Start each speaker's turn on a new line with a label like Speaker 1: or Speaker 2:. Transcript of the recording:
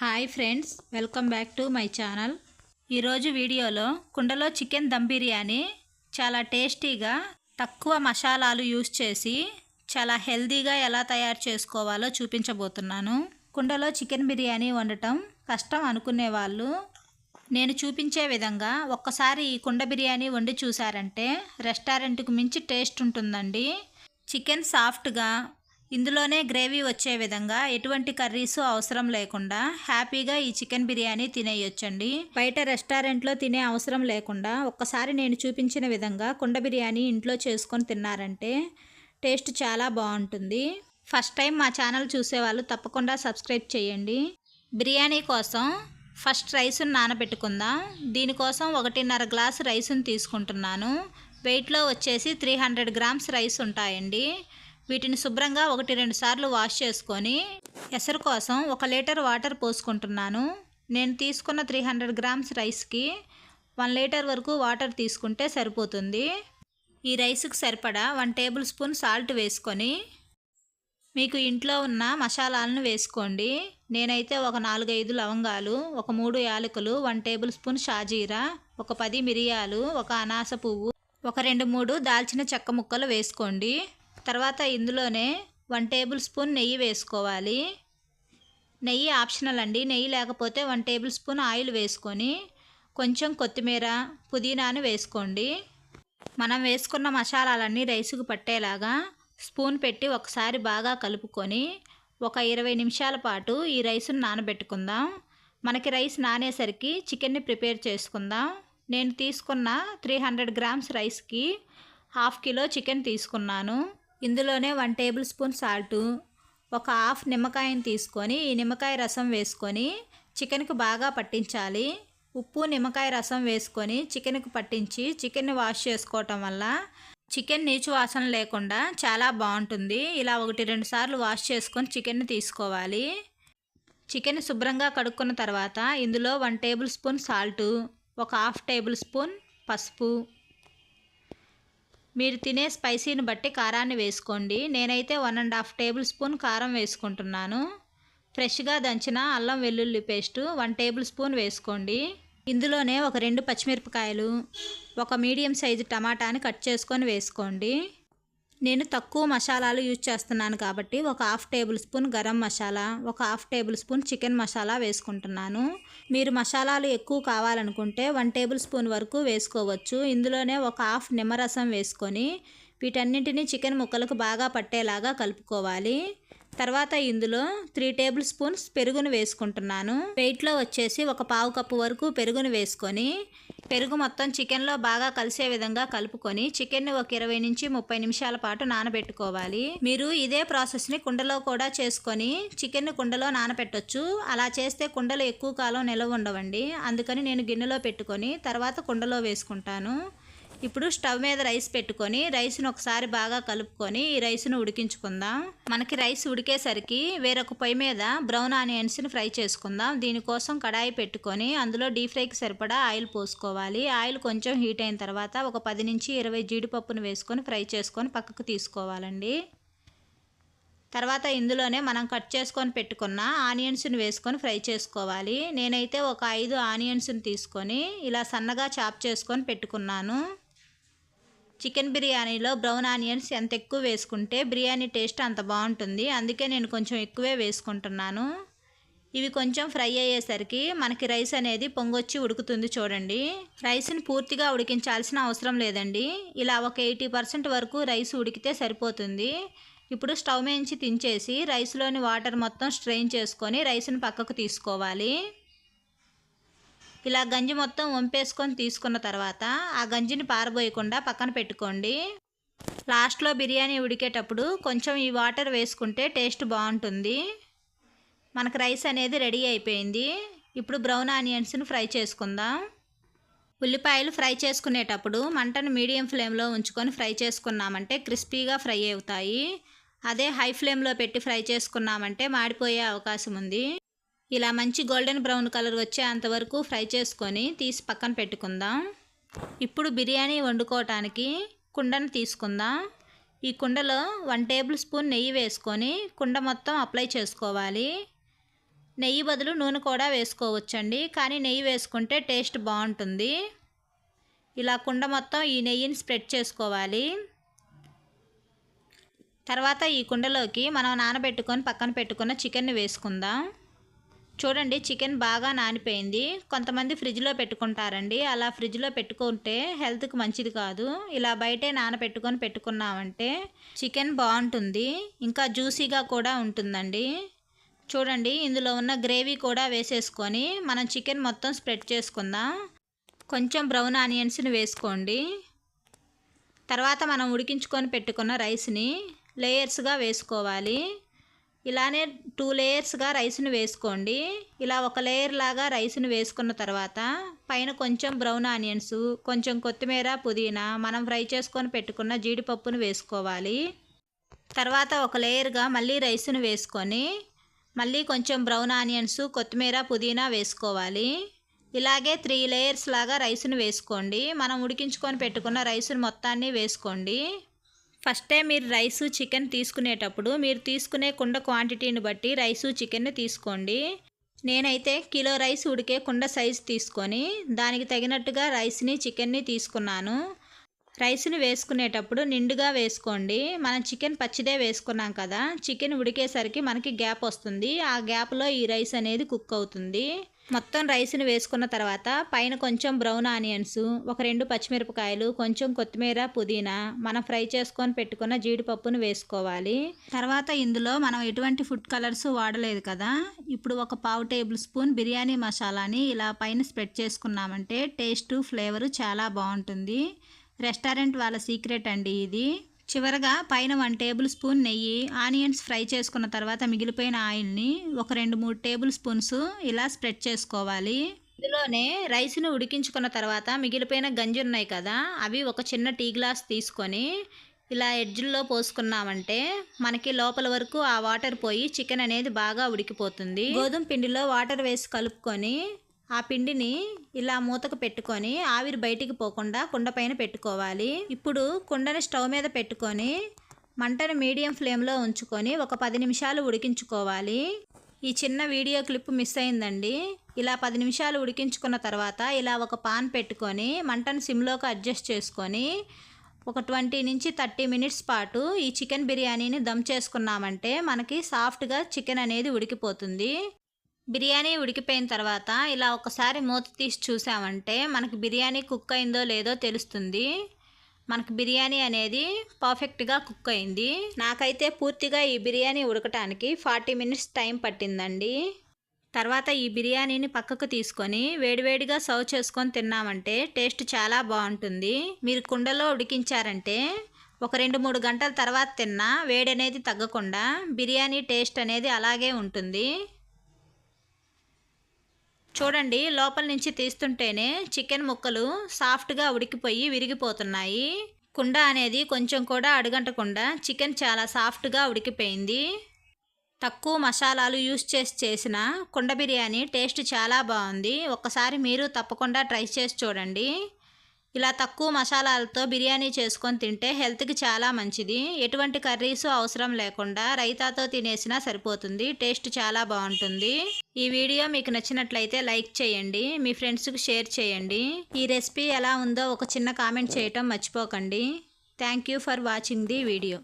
Speaker 1: Hi friends welcome back to my channel. ఈరోజు వీడియోలో కుండలో చికెన్ దమ్ బిర్యానీ చాలా టేస్టీగా తక్కువ మసాలాలు యూస్ చేసి చాలా హెల్తీగా ఎలా తయారు చేసుకోవాలో చూపించబోతున్నాను. కుండలో చికెన్ బిర్యానీ వండటం కష్టం అనుకునే వాళ్ళు నేను చూపించే విధంగా ఒక్కసారి ఈ కుండ బిర్యానీ వండి చూసారంటే రెస్టారెంట్కు మించి టేస్ట్ ఉంటుందండి. చికెన్ సాఫ్ట్గా ఇందులోనే గ్రేవీ వచ్చే విధంగా ఎటువంటి కర్రీస్ అవసరం లేకుండా హ్యాపీగా ఈ చికెన్ బిర్యానీ తినేయొచ్చండి. బయట రెస్టారెంట్లో తినే అవసరం లేకుండా ఒక్కసారి నేను చూపించిన విధంగా కుండ బిర్యానీ ఇంట్లో చేసుకొని తిన్నారంటే టేస్ట్ చాలా బాగుంటుంది. ఫస్ట్ టైం మా ఛానల్ చూసేవాళ్ళు తప్పకుండా సబ్స్క్రైబ్ చేయండి. బిర్యానీ కోసం ఫస్ట్ రైసును నానబెట్టుకుందాం. దీనికోసం ఒకటిన్నర గ్లాస్ రైసును తీసుకుంటున్నాను. వెయిట్లో వచ్చేసి త్రీ హండ్రెడ్ గ్రామ్స్ రైస్ ఉంటాయండి. వీటిని శుభ్రంగా ఒకటి రెండు సార్లు వాష్ చేసుకొని ఎసరు కోసం ఒక లీటర్ వాటర్ పోసుకుంటున్నాను. నేను తీసుకున్న త్రీ హండ్రెడ్ గ్రామ్స్ రైస్కి వన్ లీటర్ వరకు వాటర్ తీసుకుంటే సరిపోతుంది. ఈ రైస్కి సరిపడా వన్ టేబుల్ స్పూన్ సాల్ట్ వేసుకొని మీకు ఇంట్లో ఉన్న మసాలాలను వేసుకోండి. నేనైతే ఒక నాలుగైదు లవంగాలు ఒక మూడు యాలకులు వన్ టేబుల్ స్పూన్ షాజీరా ఒక పది మిరియాలు ఒక అనాస పువ్వు ఒక రెండు మూడు దాల్చిన చెక్క ముక్కలు వేసుకోండి. తర్వాత ఇందులోనే వన్ టేబుల్ స్పూన్ నెయ్యి వేసుకోవాలి. నెయ్యి ఆప్షనల్ అండి. నెయ్యి లేకపోతే వన్ టేబుల్ స్పూన్ ఆయిల్ వేసుకొని కొంచెం కొత్తిమీర పుదీనాను వేసుకోండి. మనం వేసుకున్న మసాలాలన్నీ రైసుకు పట్టేలాగా స్పూన్ పెట్టి ఒకసారి బాగా కలుపుకొని ఒక ఇరవై నిమిషాల పాటు ఈ రైస్ను నానబెట్టుకుందాం. మనకి రైస్ నానేసరికి చికెన్ని ప్రిపేర్ చేసుకుందాం. నేను తీసుకున్న త్రీ హండ్రెడ్ గ్రామ్స్ రైస్కి హాఫ్ కిలో చికెన్ తీసుకున్నాను. ఇందులోనే వన్ టేబుల్ స్పూన్ సాల్టు ఒక హాఫ్ నిమ్మకాయని తీసుకొని ఈ నిమ్మకాయ రసం వేసుకొని చికెన్కి బాగా పట్టించాలి. ఉప్పు నిమ్మకాయ రసం వేసుకొని చికెన్కి పట్టించి చికెన్ని వాష్ చేసుకోవటం వల్ల చికెన్ నీచు వాసన లేకుండా చాలా బాగుంటుంది. ఇలా ఒకటి రెండు సార్లు వాష్ చేసుకొని చికెన్ని తీసుకోవాలి. చికెన్ శుభ్రంగా కడుక్కున్న తర్వాత ఇందులో వన్ టేబుల్ స్పూన్ సాల్టు ఒక హాఫ్ టేబుల్ స్పూన్ పసుపు మీరు తినే స్పైసీని బట్టి కారాన్ని వేసుకోండి. నేనైతే one and half tablespoon కారం వేసుకుంటున్నాను. ఫ్రెష్గా దంచిన అల్లం వెల్లుల్లి పేస్టు వన్ టేబుల్ స్పూన్ వేసుకోండి. ఇందులోనే ఒక రెండు పచ్చిమిరపకాయలు ఒక మీడియం సైజు టమాటాని కట్ చేసుకొని వేసుకోండి. నేను తక్కువ మసాలాలు యూజ్ చేస్తున్నాను కాబట్టి ఒక half tablespoon garam masala ఒక half tablespoon chicken masala వేసుకుంటున్నాను. మీరు మసాలాలు ఎక్కువ కావాలనుకుంటే వన్ టేబుల్ స్పూన్ వరకు వేసుకోవచ్చు. ఇందులోనే ఒక హాఫ్ నిమ్మరసం వేసుకొని వీటన్నింటినీ చికెన్ ముక్కలకు బాగా పట్టేలాగా కలుపుకోవాలి. తర్వాత ఇందులో త్రీ టేబుల్ స్పూన్స్ పెరుగును వేసుకుంటున్నాను. వెయిట్లో వచ్చేసి ఒక పావు కప్పు వరకు పెరుగును వేసుకొని పెరుగు మొత్తం చికెన్లో బాగా కలిసే విధంగా కలుపుకొని చికెన్ని ఒక ఇరవై నుంచి ముప్పై నిమిషాల పాటు నానబెట్టుకోవాలి. మీరు ఇదే ప్రాసెస్ని కుండలో కూడా చేసుకొని చికెన్ కుండలో నానబెట్టొచ్చు. అలా చేస్తే కుండలు ఎక్కువ కాలం నిలవ ఉండవండి. అందుకని నేను గిన్నెలో పెట్టుకొని తర్వాత కుండలో వేసుకుంటాను. ఇప్పుడు స్టవ్ మీద రైస్ పెట్టుకొని రైస్ను ఒకసారి బాగా కలుపుకొని ఈ రైస్ను ఉడికించుకుందాం. మనకి రైస్ ఉడికేసరికి వేరొక పొయ్యి మీద బ్రౌన్ ఆనియన్స్ని ఫ్రై చేసుకుందాం. దీనికోసం కడాయి పెట్టుకొని అందులో డీప్ ఫ్రైకి సరిపడా ఆయిల్ పోసుకోవాలి. ఆయిల్ కొంచెం హీట్ అయిన తర్వాత ఒక పది నుంచి ఇరవై జీడిపప్పును వేసుకొని ఫ్రై చేసుకొని పక్కకు తీసుకోవాలండి. తర్వాత ఇందులోనే మనం కట్ చేసుకొని పెట్టుకున్న ఆనియన్స్ని వేసుకొని ఫ్రై చేసుకోవాలి. నేనైతే ఒక ఐదు ఆనియన్స్ని తీసుకొని ఇలా సన్నగా చాప్ చేసుకొని పెట్టుకున్నాను. చికెన్ బిర్యానీలో బ్రౌన్ ఆనియన్స్ ఎంత ఎక్కువ వేసుకుంటే బిర్యానీ టేస్ట్ అంత బాగుంటుంది. అందుకే నేను కొంచెం ఎక్కువే వేసుకుంటున్నాను. ఇవి కొంచెం ఫ్రై అయ్యేసరికి మనకి రైస్ అనేది పొంగొచ్చి ఉడుకుతుంది చూడండి. రైస్ని పూర్తిగా ఉడికించాల్సిన అవసరం లేదండి. ఇలా ఒక ఎయిటీ పర్సెంట్ వరకు రైస్ ఉడికితే సరిపోతుంది. ఇప్పుడు స్టవ్ నుంచి దించేసి రైస్లోని వాటర్ మొత్తం స్ట్రెయిన్ చేసుకొని రైస్ని పక్కకు తీసుకోవాలి. ఇలా గంజి మొత్తం వంపేసుకొని తీసుకున్న తర్వాత ఆ గంజిని పారబోయకుండా పక్కన పెట్టుకోండి. లాస్ట్లో బిర్యానీ ఉడికేటప్పుడు కొంచెం ఈ వాటర్ వేసుకుంటే టేస్ట్ బాగుంటుంది. మనకు రైస్ అనేది రెడీ అయిపోయింది. ఇప్పుడు బ్రౌన్ ఆనియన్స్ని ఫ్రై చేసుకుందాం. ఉల్లిపాయలు ఫ్రై చేసుకునేటప్పుడు మంటను మీడియం ఫ్లేమ్లో ఉంచుకొని ఫ్రై చేసుకున్నామంటే క్రిస్పీగా ఫ్రై అవుతాయి. అదే హై ఫ్లేమ్లో పెట్టి ఫ్రై చేసుకున్నామంటే మాడిపోయే అవకాశం ఉంది. ఇలా మంచి గోల్డెన్ బ్రౌన్ కలర్ వచ్చే అంతవరకు ఫ్రై చేసుకొని తీసి పక్కన పెట్టుకుందాం. ఇప్పుడు బిర్యానీ వండుకోవటానికి కుండను తీసుకుందాం. ఈ కుండలో వన్ టేబుల్ స్పూన్ నెయ్యి వేసుకొని కుండ మొత్తం అప్లై చేసుకోవాలి. నెయ్యి బదులు నూనె కూడా వేసుకోవచ్చండి కానీ నెయ్యి వేసుకుంటే టేస్ట్ బాగుంటుంది. ఇలా కుండ మొత్తం ఈ నెయ్యిని స్ప్రెడ్ చేసుకోవాలి. తర్వాత ఈ కుండలోకి మనం నానబెట్టుకొని పక్కన పెట్టుకున్న చికెన్ని వేసుకుందాం. చూడండి చికెన్ బాగా నానిపోయింది. కొంతమంది ఫ్రిడ్జ్లో పెట్టుకుంటారండి. అలా ఫ్రిడ్జ్లో పెట్టుకుంటే హెల్త్కి మంచిది కాదు. ఇలా బయటే నానబెట్టుకొని పెట్టుకున్నామంటే చికెన్ బాగుంటుంది. ఇంకా జ్యూసీగా కూడా ఉంటుందండి. చూడండి ఇందులో ఉన్న గ్రేవీ కూడా వేసేసుకొని మనం చికెన్ మొత్తం స్ప్రెడ్ చేసుకుందాం. కొంచెం బ్రౌన్ ఆనియన్స్ని వేసుకోండి. తర్వాత మనం ఉడికించుకొని పెట్టుకున్న రైస్ని లేయర్స్గా వేసుకోవాలి. ఇలానే టూ లేయర్స్గా రైస్ని వేసుకోండి. ఇలా ఒక లేయర్ లాగా రైస్ని వేసుకున్న తర్వాత పైన కొంచెం బ్రౌన్ ఆనియన్స్ కొంచెం కొత్తిమీర పుదీనా మనం ఫ్రై చేసుకొని పెట్టుకున్న జీడిపప్పును వేసుకోవాలి. తర్వాత ఒక లేయర్గా మళ్ళీ రైస్ను వేసుకొని మళ్ళీ కొంచెం బ్రౌన్ ఆనియన్స్ కొత్తిమీర పుదీనా వేసుకోవాలి. ఇలాగే త్రీ లేయర్స్ లాగా రైస్ను వేసుకోండి. మనం ఉడికించుకొని పెట్టుకున్న రైస్ను మొత్తాన్ని వేసుకోండి. ఫస్టే మీరు రైసు చికెన్ తీసుకునేటప్పుడు మీరు తీసుకునే కుండ క్వాంటిటీని బట్టి రైసు చికెన్ని తీసుకోండి. నేనైతే కిలో రైస్ ఉడికే కుండ సైజు తీసుకొని దానికి తగినట్టుగా రైస్ని చికెన్ని తీసుకున్నాను. రైస్ని వేసుకునేటప్పుడు నిండుగా వేసుకోండి. మనం చికెన్ పచ్చిదే వేసుకున్నాం కదా చికెన్ ఉడికేసరికి మనకి గ్యాప్ వస్తుంది. ఆ గ్యాప్లో ఈ రైస్ అనేది కుక్ అవుతుంది. మొత్తం రైస్ని వేసుకున్న తర్వాత పైన కొంచెం బ్రౌన్ ఆనియన్స్ ఒక రెండు పచ్చిమిరపకాయలు కొంచెం కొత్తిమీర పుదీనా మనం ఫ్రై చేసుకొని పెట్టుకున్న జీడిపప్పును వేసుకోవాలి. తర్వాత ఇందులో మనం ఎటువంటి ఫుడ్ కలర్స్ వాడలేదు కదా ఇప్పుడు ఒక పావు టేబుల్ స్పూన్ బిర్యానీ మసాలాని ఇలా పైన స్ప్రెడ్ చేసుకున్నామంటే టేస్ట్ ఫ్లేవరు చాలా బాగుంటుంది. రెస్టారెంట్ వాళ్ళ సీక్రెట్ అండి ఇది. చివరగా పైన వన్ టేబుల్ స్పూన్ నెయ్యి ఆనియన్స్ ఫ్రై చేసుకున్న తర్వాత మిగిలిపోయిన ఆయిల్ని ఒక రెండు మూడు టేబుల్ స్పూన్స్ ఇలా స్ప్రెడ్ చేసుకోవాలి. ఇందులోనే రైస్ను ఉడికించుకున్న తర్వాత మిగిలిపోయిన గంజి ఉన్నాయి కదా అవి ఒక చిన్న టీ గ్లాస్ తీసుకొని ఇలా ఎడ్జ్ల్లో పోసుకున్నామంటే మనకి లోపల వరకు ఆ వాటర్ పోయి చికెన్ అనేది బాగా ఉడికిపోతుంది. గోధుమ పిండిలో వాటర్ వేసి కలుపుకొని ఆ పిండిని ఇలా మూతకు పెట్టుకొని ఆవిరి బయటికి పోకుండా కుండ పైన పెట్టుకోవాలి. ఇప్పుడు కుండని స్టవ్ మీద పెట్టుకొని మంటను మీడియం ఫ్లేమ్లో ఉంచుకొని ఒక పది నిమిషాలు ఉడికించుకోవాలి. ఈ చిన్న వీడియో క్లిప్ మిస్ అయిందండి. ఇలా పది నిమిషాలు ఉడికించుకున్న తర్వాత ఇలా ఒక పాన్ పెట్టుకొని మంటను సిమ్లోకి అడ్జస్ట్ చేసుకొని ఒక ట్వంటీ నుంచి థర్టీ మినిట్స్ పాటు ఈ చికెన్ బిర్యానీని దమ్ చేసుకున్నామంటే మనకి సాఫ్ట్గా చికెన్ అనేది ఉడికిపోతుంది. బిర్యానీ ఉడికిపోయిన తర్వాత ఇలా ఒకసారి మూత తీసి చూసామంటే మనకి బిర్యానీ కుక్ అయిందో లేదో తెలుస్తుంది. మనకి బిర్యానీ అనేది పర్ఫెక్ట్గా కుక్ అయింది. నాకైతే పూర్తిగా ఈ బిర్యానీ ఉడకటానికి ఫార్టీ మినిట్స్ టైం పట్టిందండి. తర్వాత ఈ బిర్యానీని పక్కకు తీసుకొని వేడివేడిగా సర్వ్ చేసుకొని తిన్నామంటే టేస్ట్ చాలా బాగుంటుంది. మీరు కుండలో ఉడికించారంటే ఒక రెండు మూడు గంటల తర్వాత తిన్నా వేడి అనేది తగ్గకుండా బిర్యానీ టేస్ట్ అనేది అలాగే ఉంటుంది. చూడండి లోపల నుంచి తీస్తుంటేనే చికెన్ ముక్కలు సాఫ్ట్గా ఉడికిపోయి విరిగిపోతున్నాయి. కుండ అనేది కొంచెం కూడా అడుగంటకుండా చికెన్ చాలా సాఫ్ట్గా ఉడికిపోయింది. తక్కువ మసాలాలు యూస్ చేసి చేసిన కుండ బిర్యానీ టేస్ట్ చాలా బాగుంది. ఒక్కసారి మీరు తప్పకుండా ట్రై చేసి చూడండి. ఇలా తక్కువ మసాలాలతో బిర్యానీ చేసుకొని తింటే హెల్త్కి చాలా మంచిది. ఎటువంటి కర్రీస్ అవసరం లేకుండా రైతాతో తినేసినా సరిపోతుంది. టేస్ట్ చాలా బాగుంటుంది. ఈ వీడియో మీకు నచ్చినట్లయితే లైక్ చేయండి. మీ ఫ్రెండ్స్కి షేర్ చేయండి. ఈ రెసిపీ ఎలా ఉందో ఒక చిన్న కామెంట్ చేయటం మర్చిపోకండి. Thank you for watching the video.